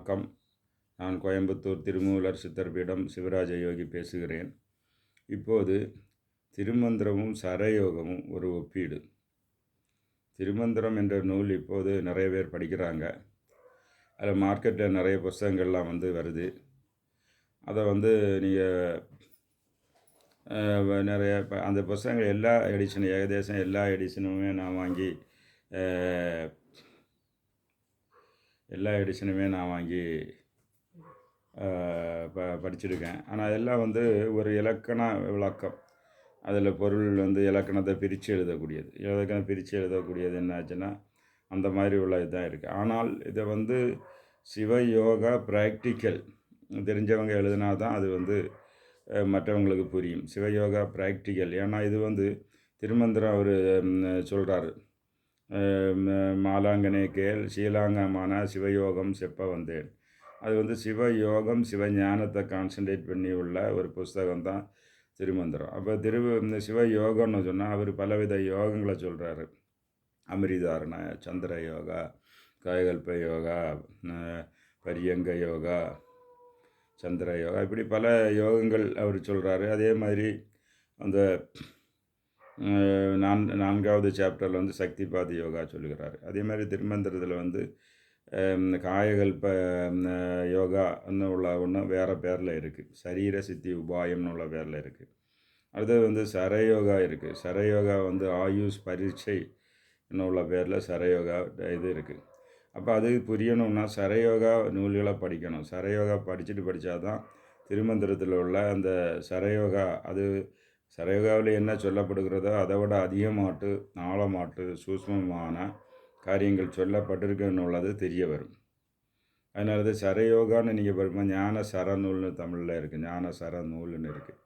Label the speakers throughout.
Speaker 1: வணக்கம். நான் கோயம்புத்தூர் திருமூலர் சித்தர்பீடம் சிவராஜ யோகி பேசுகிறேன். இப்போது திருமந்திரமும் சரயோகமும் ஒரு ஒப்பீடு. திருமந்திரம் என்ற நூல் இப்போது நிறைய பேர் படிக்கிறாங்க. அதில் மார்க்கெட்டில் நிறைய புஸ்தகங்கள்லாம் வந்து வருது. அதை வந்து நீங்கள் நிறைய இப்போ அந்த புஸ்தகங்கள் எல்லா எடிஷனும் ஏகதேசம் எல்லா எடிஷனுமே நான் வாங்கி எல்லா எடிஷனுமே நான் வாங்கி ப படிச்சிருக்கேன். ஆனால் அதெல்லாம் வந்து ஒரு இலக்கண விளக்கம். அதில் பொருள் வந்து இலக்கணத்தை பிரித்து எழுதக்கூடியது. இலக்கணம் பிரித்து எழுதக்கூடியது என்னாச்சுன்னா அந்த மாதிரி உள்ள இதாக இருக்குது ஆனால் இதை வந்து சிவ யோகா ப்ராக்டிக்கல் தெரிஞ்சவங்க எழுதினா தான் அது வந்து மற்றவங்களுக்கு புரியும். சிவயோகா ப்ராக்டிக்கல். ஏன்னா இது வந்து திருமந்திரம் அவர் சொல்கிறாரு மாலாங்கனே கேள் ஷீலாங்கமான சிவயோகம் செப்ப வந்தேன். அது வந்து சிவயோகம் சிவஞானத்தை கான்சன்ட்ரேட் பண்ணி உள்ள ஒரு புஸ்தகம் தான் திருமந்திரம். அப்போ திரு இந்த சிவயோகம்னு சொன்னால் அவர் பலவித யோகங்களை சொல்கிறாரு அமிர்தாரண சந்திர யோகா காயகல்ப யோகா பரியங்க யோகா சந்திர யோகா இப்படி பல யோகங்கள் அவர் சொல்கிறாரு அதே மாதிரி அந்த நான் நான்காவது சாப்டரில் வந்து சக்தி பாதி யோகா சொல்கிறார் அதே மாதிரி திருமந்திரத்தில் வந்து காயகல்ப யோகான்னு உள்ள ஒன்று வேறு பேரில் இருக்குது சரீர சித்தி உபாயம்னு உள்ள பேரில் இருக்குது அடுத்தது வந்து சரயோகா இருக்குது சரயோகா வந்து ஆயுஷ் பரீட்சை உள்ள பேரில் சரயோகா இது இருக்குது அப்போ அது புரியணும்னா சரயோகா நூல்களை படிக்கணும். சரயோகா படிச்சுட்டு படித்தா தான் திருமந்திரத்தில் உள்ள அந்த சரயோகா அது சரயோகாவில் என்ன சொல்லப்படுகிறதோ அதை விட அதிகமாட்டு ஆழமாட்டு சூக்ஷ்மமான காரியங்கள் சொல்லப்பட்டிருக்குன்னு உள்ளது தெரிய வரும். அதனால தான் சரயோகான்னு நீங்கள் பாருங்க ஞான சரநூல்னு தமிழில் இருக்குது ஞான சரநூல்னு இருக்குது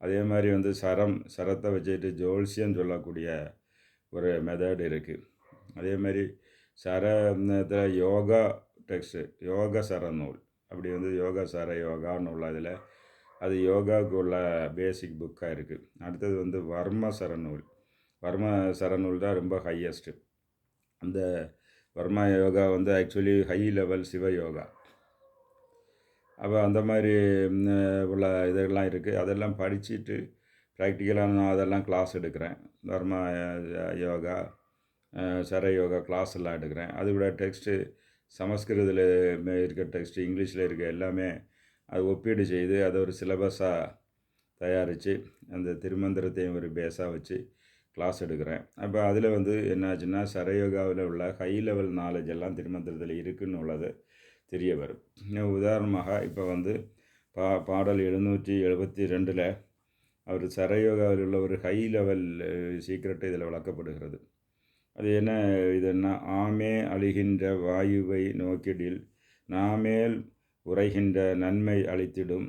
Speaker 1: அதே மாதிரி வந்து சரம் சரத்தை வச்சுட்டு ஜோல்சியம் சொல்லக்கூடிய ஒரு மெத்தட் இருக்குது அதே மாதிரி சரத்தில் யோகா டெக்ஸ்ட்டு யோக சரநூல் அப்படி வந்து யோகா சர யோகான்னு உள்ள இதில் அது யோகாவுக்கு உள்ள பேசிக் புக்காக இருக்குது அடுத்தது வந்து வர்ம சரநூல். வர்ம சரநூல் தான் ரொம்ப ஹையஸ்ட்டு அந்த வர்மா யோகா வந்து actually high level Shiva yoga. அப்போ அந்த மாதிரி உள்ள இதெல்லாம் இருக்குது அதெல்லாம் படிச்சுட்டு ப்ராக்டிக்கலாக நான் அதெல்லாம் கிளாஸ் எடுக்கிறேன். வர்மா யோகா சர யோகா கிளாஸ் எல்லாம் எடுக்கிறேன். அது விட டெக்ஸ்ட்டு சமஸ்கிருதத்தில் இருக்க டெக்ஸ்ட்டு இங்கிலீஷில் இருக்க எல்லாமே அது ஒப்பீடு செய்து அதை ஒரு சிலபஸாக தயாரித்து அந்த திருமந்திரத்தையும் ஒரு பேஸாக வச்சு கிளாஸ் எடுக்கிறேன். அப்போ அதில் வந்து என்னாச்சுன்னா சரயோகாவில் உள்ள ஹை லெவல் நாலேஜ் எல்லாம் திருமந்திரத்தில் இருக்குன்னு உள்ளது தெரிய வரும். உதாரணமாக இப்போ வந்து பா பாடல் எழுநூற்றி எழுபத்தி ரெண்டில் அவர் சரயோகாவில் உள்ள ஒரு ஹை லெவல் சீக்ரெட் இதில் வளர்க்கப்படுகிறது அது என்ன இதுன்னா ஆமே அழிகின்ற வாயுவை நோக்கிடில் நாமேல் உரைகின்ற நன்மை அளித்திடும்.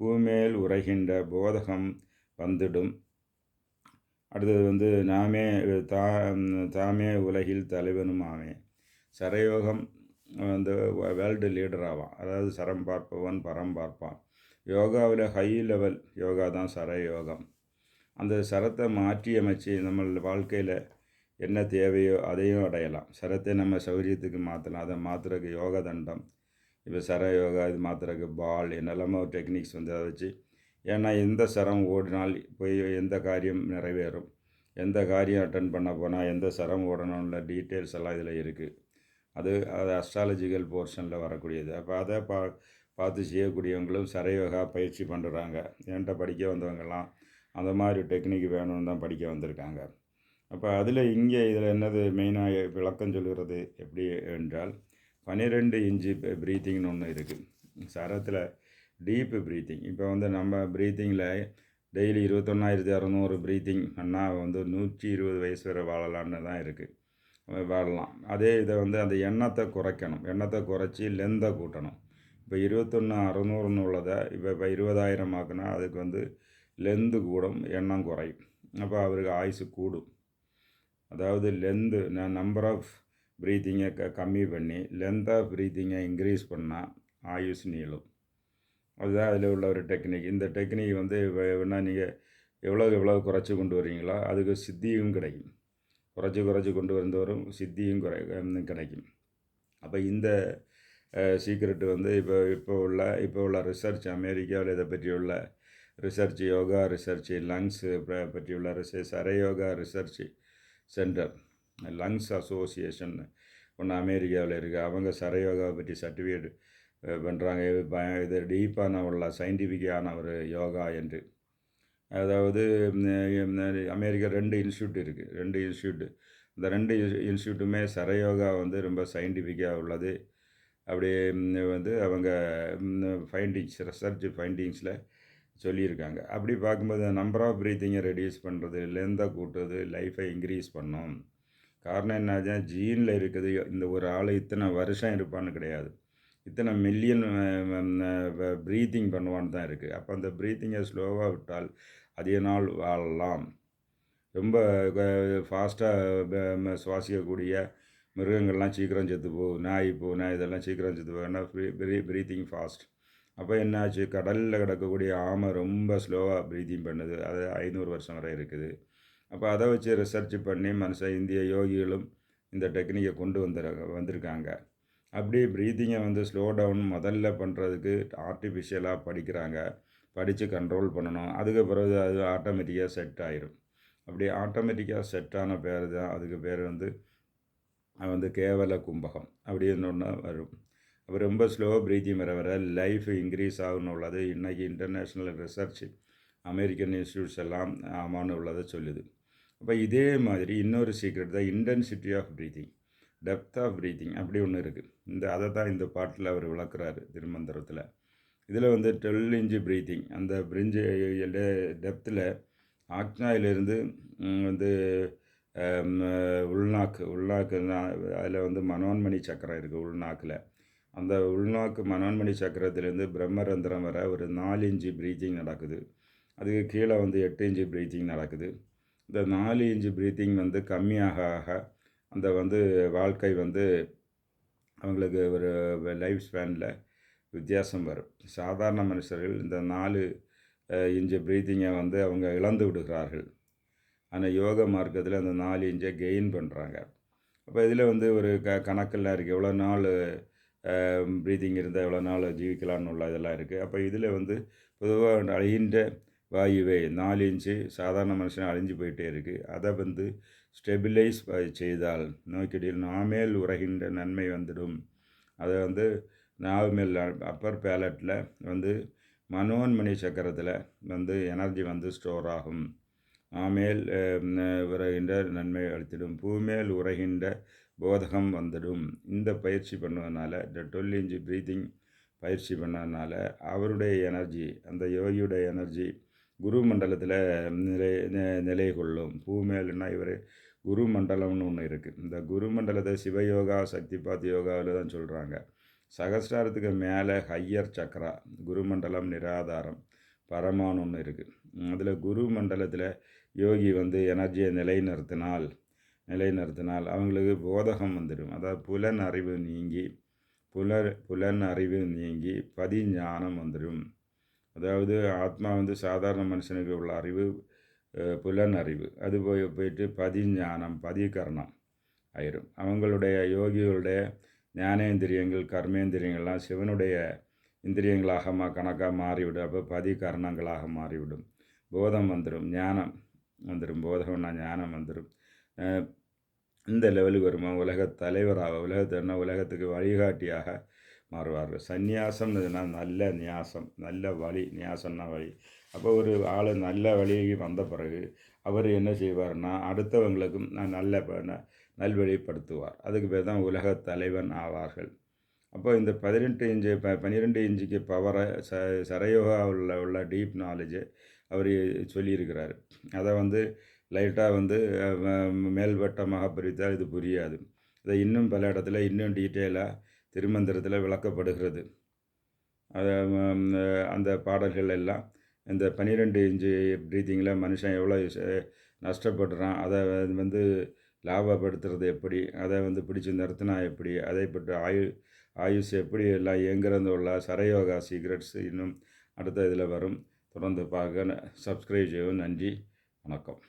Speaker 1: பூமேல் உரைகின்ற போதகம் வந்திடும். அடுத்தது வந்து நாமே தா தாமே உலகில் தலைவனுமாமே. சரயோகம் வந்து வேர்ல்டு லீடர் ஆவான் அதாவது சரம் பார்ப்பவன் பரம் பார்ப்பான். யோகாவில் ஹை லெவல் யோகா தான் சரயோகம். அந்த சரத்தை மாற்றி அமைச்சு நம்ம வாழ்க்கையில் என்ன தேவையோ அதையும் அடையலாம். சரத்தை நம்ம சௌரியத்துக்கு மாற்றலாம் அதை மாற்றுறதுக்கு யோக தண்டம் இப்போ சர யோகா இது மாத்திரக்கு பால் என்னெல்லாமோ டெக்னிக்ஸ் வந்து அதை வச்சு ஏன்னா எந்த சரம் ஓடினால் போய் எந்த காரியம் நிறைவேறும். எந்த காரியம் அட்டன் பண்ண போனால் எந்த சரம் ஓடணும்ல டீட்டெயில்ஸ் எல்லாம் இதில் இருக்குது அது அது அஸ்ட்ராலஜிக்கல் போர்ஷனில் வரக்கூடியது. அப்போ அதை பா பார்த்து செய்யக்கூடியவங்களும் சரயோகா பயிற்சி பண்ணுறாங்க என்கிட்ட படிக்க வந்தவங்கெல்லாம் அந்த மாதிரி டெக்னிக் வேணும்னு தான் படிக்க வந்திருக்காங்க. அப்போ அதில் இங்கே இதில் என்னது மெயினாக விளக்கம் சொல்கிறது எப்படி என்றால் பன்னிரெண்டு இன்ச்சு ப்ரீத்திங்னு ஒன்று இருக்குது சரத்தில் டீப்பு ப்ரீத்திங் இப்போ வந்து நம்ம ப்ரீத்திங்கில் டெய்லி இருபத்தொன்னாயிரத்தி அறநூறு ப்ரீத்திங் பண்ணால் வந்து நூற்றி இருபது வயசு வரை வாழலான்னு தான் இருக்குது வாழலாம். அதே இதை வந்து அந்த எண்ணத்தை குறைக்கணும். எண்ணத்தை குறைச்சி லெந்தை கூட்டணும். இப்போ இருபத்தொன்று அறநூறுன்னு உள்ளதை இப்போ இப்போ இருபதாயிரம் ஆக்குனா அதுக்கு வந்து லெந்து கூடும் எண்ணம் குறையும். அப்போ அவருக்கு ஆயுசு கூடும். அதாவது லெந்து நம்பர் ஆஃப் ப்ரீத்திங்கை க கம்மி பண்ணி லென்த் ஆஃப் ப்ரீத்திங்கை இன்க்ரீஸ் பண்ணால் ஆயுஸ் நீளும். அதுதான் அதில் உள்ள ஒரு டெக்னிக் இந்த டெக்னிக் வந்து வேணா நீங்கள் எவ்வளோ எவ்வளோ குறைச்சி கொண்டு வரீங்களோ அதுக்கு சித்தியும் கிடைக்கும். குறைச்சி குறைச்சி கொண்டு வந்தவரும் சித்தியும் குறை கிடைக்கும். அப்போ இந்த சீக்ரெட் வந்து இப்போ இப்போ உள்ள இப்போ உள்ள ரிசர்ச் அமெரிக்காவில் இதை பற்றி உள்ள ரிசர்ச் யோகா ரிசர்ச் லங்ஸ் பற்றி உள்ள ரிசர்ச் சரயோகா ரிசர்ச் சென்டர் லங்ஸ் அசோசியேஷன் ஒன்று அமெரிக்காவில் இருக்குது அவங்க சரயோகாவை பற்றி சர்டிஃபிகேட் பண்ணுறாங்க இது ப இது டீப்பான உள்ள சயின்டிஃபிக்கான ஒரு யோகா என்று. அதாவது அமெரிக்கா ரெண்டு இன்ஸ்டியூட் இருக்குது ரெண்டு இன்ஸ்டியூட் இந்த ரெண்டு இன்ஸ்டியூட்டுமே சரயோகா வந்து ரொம்ப சயின்டிஃபிக்காக உள்ளது. அப்படி வந்து அவங்க ஃபைண்டிங்ஸ் ரிசர்ச் ஃபைண்டிங்ஸில் சொல்லியிருக்காங்க. அப்படி பார்க்கும்போது நம்பர் ஆஃப் ப்ரீத்திங்கை ரெடியூஸ் பண்ணுறது லெந்தை கூட்டுறது லைஃப்பை இன்க்ரீஸ் பண்ணும். காரணம் என்னாச்சுன்னா ஜீனில் இருக்குது இந்த ஒரு ஆள் இத்தனை வருஷம் இருப்பான்னு கிடையாது. இத்தனை மில்லியன் ப்ரீத்திங் பண்ணுவான்னு தான் இருக்குது அப்போ அந்த ப்ரீத்திங்கை ஸ்லோவாக விட்டால் அதிக நாள் வாழலாம். ரொம்ப ஃபாஸ்ட்டாக சுவாசிக்கக்கூடிய மிருகங்கள்லாம் சீக்கிரம் செத்து போகும் நாய் பூனை இதெல்லாம் சீக்கிரம் செத்து போகும்னா ப்ரீ ப்ரீத்திங் ஃபாஸ்ட் அப்போ என்னாச்சு? கடலில் கிடக்கக்கூடிய ஆமை ரொம்ப ஸ்லோவாக ப்ரீத்திங் பண்ணுது. அது ஐநூறு வருஷம் வரை இருக்குது. அப்போ அதை வச்சு ரிசர்ச் பண்ணி மனுஷன் இந்திய யோகிகளும் இந்த டெக்னிக்கை கொண்டு வந்துரு வந்திருக்காங்க. அப்படி ப்ரீத்திங்கை வந்து ஸ்லோ டவுன் முதல்ல பண்ணுறதுக்கு ஆர்டிஃபிஷியலாக படிக்கிறாங்க. படித்து கண்ட்ரோல் பண்ணணும். அதுக்கு பிறகு அது ஆட்டோமேட்டிக்காக செட் ஆயிரும். அப்படி ஆட்டோமேட்டிக்காக செட் ஆன பேர் தான் அதுக்கு பேர் வந்து வந்து கேவல கும்பகம் அப்படின்னு ஒன்று வரும். அப்போ ரொம்ப ஸ்லோ ப்ரீத்திங் வர வர லைஃப் இன்க்ரீஸ் ஆகணும் உள்ளது. இன்றைக்கி இன்டர்நேஷ்னல் ரிசர்ச் அமெரிக்கன் இன்ஸ்டியூட்ஸ் எல்லாம் ஆமான்னு உள்ளதை சொல்லுது. அப்போ இதே மாதிரி இன்னொரு சீக்ரெட் தான் intensity of breathing depth of breathing அப்படி ஒன்று இருக்குது இந்த அதை தான் இந்த பாட்டில் அவர் விளக்குறாரு திருமந்திரத்தில். இதில் வந்து டுவெல் இன்ச்சு ப்ரீத்திங் அந்த பிரிஞ்சு டெப்த்தில் ஆக்னாயிலிருந்து வந்து உள்நாக்கு உள்நாக்கு அதில் வந்து மனோன்மணி சக்கரம் இருக்குது உள்நாக்கில். அந்த உள்நாக்கு மனோன்மணி சக்கரத்துலேருந்து பிரம்மரந்திரம் வர ஒரு நாலு இன்ச்சு ப்ரீத்திங் நடக்குது. அதுக்கு கீழே வந்து எட்டு இன்ச்சு ப்ரீத்திங் நடக்குது. இந்த நாலு இன்ச்சு ப்ரீத்திங் வந்து கம்மியாக ஆக அந்த வந்து வாழ்க்கை வந்து அவங்களுக்கு ஒரு லைஃப் ஸ்பேனில் வித்தியாசம் வரும். சாதாரண மனுஷர்கள் இந்த நாலு இன்ச்சு ப்ரீத்திங்கை வந்து அவங்க இழந்து விடுகிறார்கள். ஆனால் யோக மார்க்கத்தில் அந்த நாலு இன்ச்சை கெயின் பண்ணுறாங்க அப்போ இதில் வந்து ஒரு க கணக்கெல்லாம் இருக்குது எவ்வளோ நாள் ப்ரீத்திங் இருந்தால் எவ்வளோ நாள் ஜீவிக்கலாம்னு உள்ள இதெல்லாம் இருக்குது அப்போ இதில் வந்து பொதுவாக அழிகின்ற வாயுவை நாலு இன்ச்சு சாதாரண மனுஷன் அழிஞ்சு போயிட்டே இருக்குது அதை வந்து ஸ்டெபிலைஸ் செய்தால் நோக்கடியில் நாமேல் உரைகின்ற நன்மை வந்துடும். அதை வந்து நாவு மேல் அப்பர் பேலட்டில் வந்து மனோன்மணி சக்கரத்தில் வந்து எனர்ஜி வந்து ஸ்டோர் ஆகும். ஆமேல் உரைகின்ற நன்மை அளித்திடும். பூமேல் உரைகின்ற போதகம் வந்துடும். இந்த பயிற்சி பண்ணுவதனால இந்த டுவெல் இன்ச்சு ப்ரீத்திங் பயிற்சி பண்ணதுனால அவருடைய எனர்ஜி அந்த யோகியுடைய எனர்ஜி குரு மண்டலத்தில் நிலை நிலை கொள்ளும். பூமேலுன்னா இவர் குரு மண்டலம்னு ஒன்று இருக்குது இந்த குரு மண்டலத்தை சிவயோகா சக்திபாத் யோகாவில் தான் சொல்கிறாங்க சகஸ்ராரத்துக்கு மேலே ஹையர் சக்ரா குருமண்டலம் நிராதாரம் பரமான்னு ஒன்று இருக்குது அதில் குரு மண்டலத்தில் யோகி வந்து எனர்ஜியை நிலைநிறுத்தினால் நிலைநிறுத்தினால் அவங்களுக்கு போதகம் வந்துடும். அதாவது புலன் அறிவு நீங்கி புலர் புலன் அறிவு நீங்கி பதிஞானம் வந்துடும். அதாவது ஆத்மா வந்து சாதாரண மனுஷனுக்கு உள்ள அறிவு புலன் அறிவு. அது போய் போயிட்டு பதிஞானம் பதிகரணம் ஆயிரும். அவங்களுடைய யோகிகளுடைய ஞானேந்திரியங்கள் கர்மேந்திரியங்கள்லாம் சிவனுடைய இந்திரியங்களாக மா கணக்காக மாறிவிடும். அப்போ பதிகரணங்களாக மாறிவிடும். போதம் வந்துடும் ஞானம் வந்துடும் போதம்னா ஞானம் வந்துடும் இந்த லெவலுக்கு வருமா? உலக தலைவராக உலகத்தை உலகத்துக்கு வழிகாட்டியாக மாறுவார்கள். சந்நியாசம்னு நல்ல நியாசம் நல்ல வழி நியாசம்னா வழி. அப்போ ஒரு ஆள் நல்ல வழிக்கு வந்த பிறகு அவர் என்ன செய்வார்னா அடுத்தவங்களுக்கும் நான் நல்ல ப- ந- நல்வழிப்படுத்துவார். அதுக்கு பேர் தான் உலக தலைவன் ஆவார்கள். அப்போ இந்த பதினெட்டு இன்ச்சு ப பன்னிரெண்டு இன்ச்சுக்கு பவரை ச சரயோகா உள்ள உள்ள டீப் நாலேஜு அவர் சொல்லியிருக்கிறாரு. அதை வந்து லைட்டாக வந்து மேல்வட்டமாக பிரித்தால் இது புரியாது. அதை இன்னும் பல இடத்துல இன்னும் டீட்டெயிலாக திருமந்திரத்தில் விளக்கப்படுகிறது. அதை அந்த பாடல்கள் எல்லாம் இந்த பன்னிரெண்டு இன்ச்சு ப்ரீத்திங்கில் மனுஷன் எவ்வளோ நஷ்டப்படுறான் அதை வந்து லாபப்படுத்துறது எப்படி அதை வந்து பிடிச்சி நிறுத்தினா எப்படி அதை பற்றி ஆயு ஆயுஷ் எப்படி எல்லாம் இயங்குறது உள்ள சரயோகா சீக்ரெட்ஸ் இன்னும் அடுத்த இதில் வரும். தொடர்ந்து பார்க்க சப்ஸ்கிரைப் செய்யவும் நன்றி வணக்கம்.